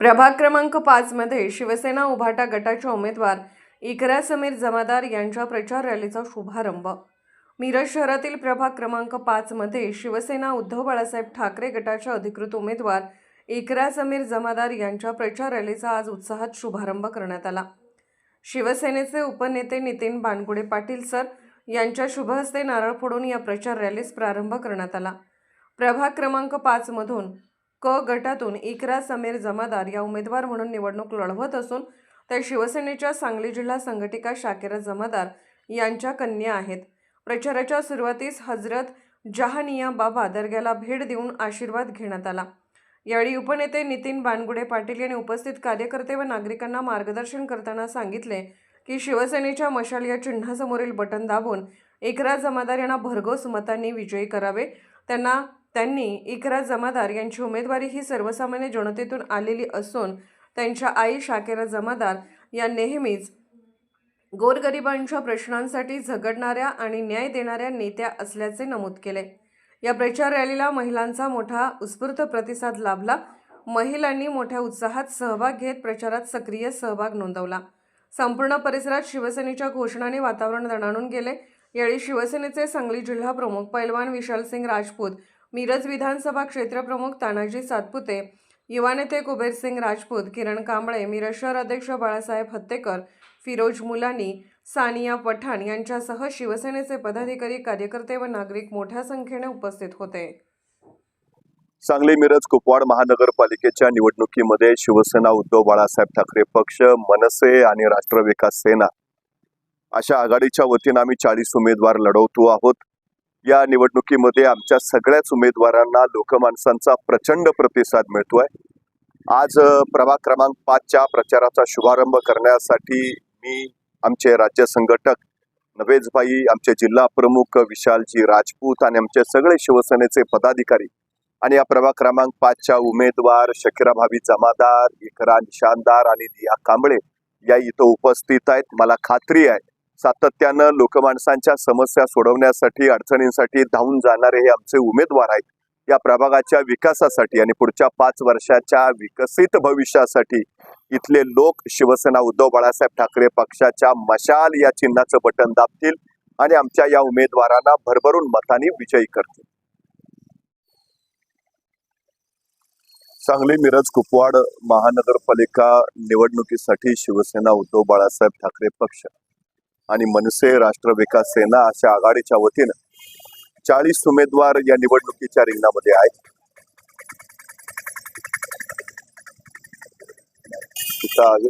प्रभाग क्रमांक पाचमध्ये शिवसेना उभाटा गटाच्या उमेदवार इकरा समीर जमादार यांच्या प्रचार रॅलीचा शुभारंभ. मिरज शहरातील प्रभाग क्रमांक पाचमध्ये शिवसेना उद्धव बाळासाहेब ठाकरे गटाच्या अधिकृत उमेदवार इकरा समीर जमादार यांच्या प्रचार रॅलीचा आज उत्साहात शुभारंभ करण्यात आला. शिवसेनेचे उपनेते नितीन बानगुडे पाटील सर यांच्या शुभहस्ते नारळ फोडून या प्रचार रॅलीस प्रारंभ करण्यात आला. प्रभाग क्रमांक पाचमधून क गटातून इकरा समीर जमादार या उमेदवार म्हणून निवडणूक लढवत असून त्या शिवसेनेच्या सांगली जिल्हा संघटिका शाकिरा जमादार यांच्या कन्या आहेत. प्रचाराच्या सुरुवातीस हजरत जहानिया बाबा दर्ग्याला भेट देऊन आशीर्वाद घेण्यात आला. यावेळी उपनेते नितीन बानगुडे पाटील यांनी उपस्थित कार्यकर्ते व नागरिकांना मार्गदर्शन करताना सांगितले की शिवसेनेच्या मशाल या चिन्हासमोरील बटन दाबून एकरा जमादार यांना भरघोस मतांनी विजयी करावे. त्यांना त्यांनी इकरा जमादार यांची उमेदवारी ही सर्वसामान्य जनतेतून आलेली असून त्यांच्या आई शाकेरा जमादार या नेहमीच गोरगरिबांच्या प्रश्नांसाठी झगडणाऱ्या आणि न्याय देणाऱ्या नेत्या असल्याचे नमूद केले. या प्रचार रॅलीला महिलांचा मोठा उत्स्फूर्त प्रतिसाद लाभला. महिलांनी मोठ्या उत्साहात सहभाग घेत प्रचारात सक्रिय सहभाग नोंदवला. संपूर्ण परिसरात शिवसेनेच्या घोषणाने वातावरण दणाणून गेले. यावेळी शिवसेनेचे सांगली जिल्हा प्रमुख पैलवान विशालसिंग राजपूत मिरज विधानसभा क्षेत्रप्रमुख तानाजी सातपुते युवा नेते कुबेरसिंग राजपूत किरण कांबळे मिरज शहर अध्यक्ष बाळासाहेब हत्तेकर फिरोज मुलानी सानिया पठाण यांच्यासह शिवसेनेचे पदाधिकारी कार्यकर्ते व नागरिक मोठ्या संख्येने उपस्थित होते. सांगली मिरज कुपवाड महानगरपालिकेच्या निवडणुकीमध्ये शिवसेना उद्धव बाळासाहेब ठाकरे पक्ष मनसे आणि राष्ट्र विकास सेना. अशा आघाडीच्या वतीनं आम्ही चाळीस उमेदवार लढवतो आहोत. या निवडणुकीमध्ये आमच्या सगळ्याच उमेदवारांना लोकमानसांचा प्रचंड प्रतिसाद मिळतोय. आज प्रभाग क्रमांक पाचच्या प्रचाराचा शुभारंभ करण्यासाठी मी आमचे राज्य संघटक नवेजभाई आमचे जिल्हा प्रमुख विशालजी राजपूत आणि आमचे सगळे शिवसेनेचे पदाधिकारी आणि या प्रभाग क्रमांक पाचच्या उमेदवार शकिरा भावी जमादार इकरा निशानदार आणि दिया कांबळे या इथं उपस्थित आहेत. मला खात्री आहे सातत्यानं लोकमाणसांच्या समस्या सोडवण्यासाठी अडचणींसाठी धावून जाणारे हे आमचे उमेदवार आहेत. या प्रभागाच्या विकासासाठी आणि पुढच्या पाच वर्षाच्या विकसित भविष्यासाठी इथले लोक शिवसेना उद्धव बाळासाहेब ठाकरे पक्षाच्या मशाल या चिन्हाचं बटन दाबतील आणि आमच्या या उमेदवारांना भरभरून मतांनी विजयी करतील. सांगली मिरज कुपवाड महानगरपालिका निवडणुकीसाठी शिवसेना उद्धव बाळासाहेब ठाकरे पक्ष. आणि मनसे राष्ट्र विकास सेना अशा आघाडीच्या वतीनं चाळीस उमेदवार या निवडणुकीच्या रिंगणामध्ये आहेत. तिथं आहे